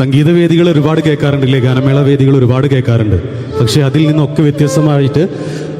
സംഗീതവേദികൾ ഒരുപാട് കേൾക്കാറുണ്ടല്ലേ? ഗാനമേള വേദികൾ ഒരുപാട് കേൾക്കാറുണ്ട്. പക്ഷേ അതിൽ നിന്നൊക്കെ വ്യത്യസ്തമായിട്ട്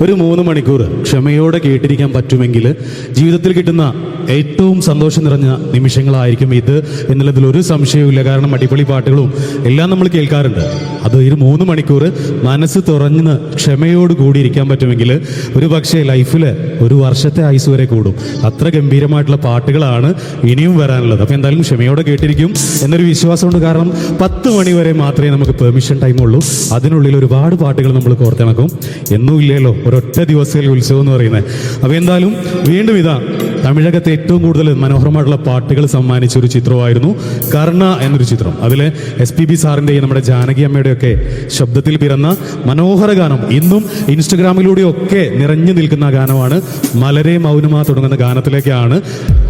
ഒരു മൂന്ന് മണിക്കൂർ ക്ഷമയോടെ കേട്ടിരിക്കാൻ പറ്റുമെങ്കിൽ ജീവിതത്തിൽ കിട്ടുന്ന ഏറ്റവും സന്തോഷം നിറഞ്ഞ നിമിഷങ്ങളായിരിക്കും ഇത് എന്നുള്ളതിൽ ഒരു സംശയവുമില്ല. കാരണം അടിപൊളി പാട്ടുകളും എല്ലാം നമ്മൾ കേൾക്കാറുണ്ട്. അത് ഒരു മൂന്ന് മണിക്കൂർ മനസ്സ് തുറന്ന് ക്ഷമയോട് കൂടി ഇരിക്കാൻ പറ്റുമെങ്കിൽ ഒരു പക്ഷേ ലൈഫിൽ ഒരു വർഷത്തെ ആയുസ് വരെ കൂടും. അത്ര ഗംഭീരമായിട്ടുള്ള പാട്ടുകളാണ് ഇനിയും വരാനുള്ളത്. അപ്പോൾ എന്തായാലും ക്ഷമയോടെ കേട്ടിരിക്കും എന്നൊരു വിശ്വാസമുണ്ട്. കാരണം പത്ത് മണി വരെ മാത്രമേ നമുക്ക് പെർമിഷൻ ടൈം ഉള്ളൂ. അതിനുള്ളിൽ ഒരുപാട് പാട്ടുകൾ നമ്മൾ കോർത്തിണക്കും. എന്നും ഇല്ലല്ലോ ഒരൊറ്റ ദിവസത്തിലെ ഉത്സവം എന്ന് പറയുന്നത്. അപ്പോൾ എന്തായാലും വീണ്ടും ഇതാ തമിഴകത്തെ ഏറ്റവും കൂടുതൽ മനോഹരമായിട്ടുള്ള പാട്ടുകൾ സമ്മാനിച്ച ഒരു ചിത്രമായിരുന്നു കർണ എന്നൊരു ചിത്രം. അതിലെ എസ് പി ബി സാറിന്റെയും നമ്മുടെ ജാനകി അമ്മയുടെയൊക്കെ ശബ്ദത്തിൽ പിറന്ന മനോഹര ഗാനം ഇന്നും ഇൻസ്റ്റഗ്രാമിലൂടെയൊക്കെ നിറഞ്ഞു നിൽക്കുന്ന ഗാനമാണ് മലരെ മൗനമാ തുടങ്ങുന്ന ഗാനത്തിലേക്കാണ്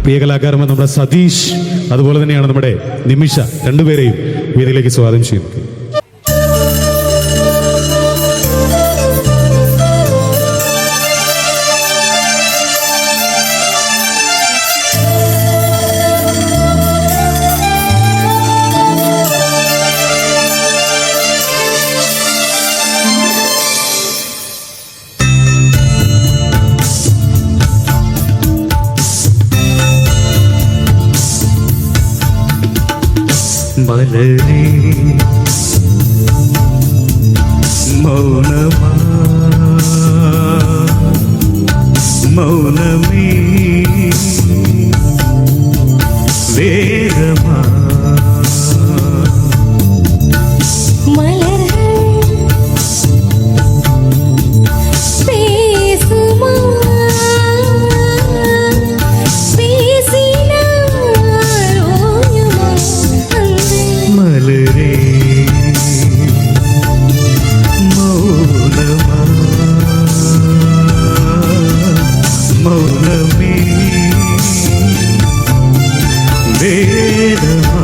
പ്രിയ കലാകാരന്മാർ നമ്മുടെ സതീഷ് അതുപോലെ തന്നെയാണ് നമ്മുടെ നിമിഷ രണ്ടുപേരെയും വേദിയിലേക്ക് സ്വാഗതം ചെയ്യുന്നത്. മലരേ മൗനമാ மௌனமே வேதமா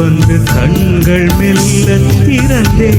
வந்து கண்கள் மெல்ல திறந்தே.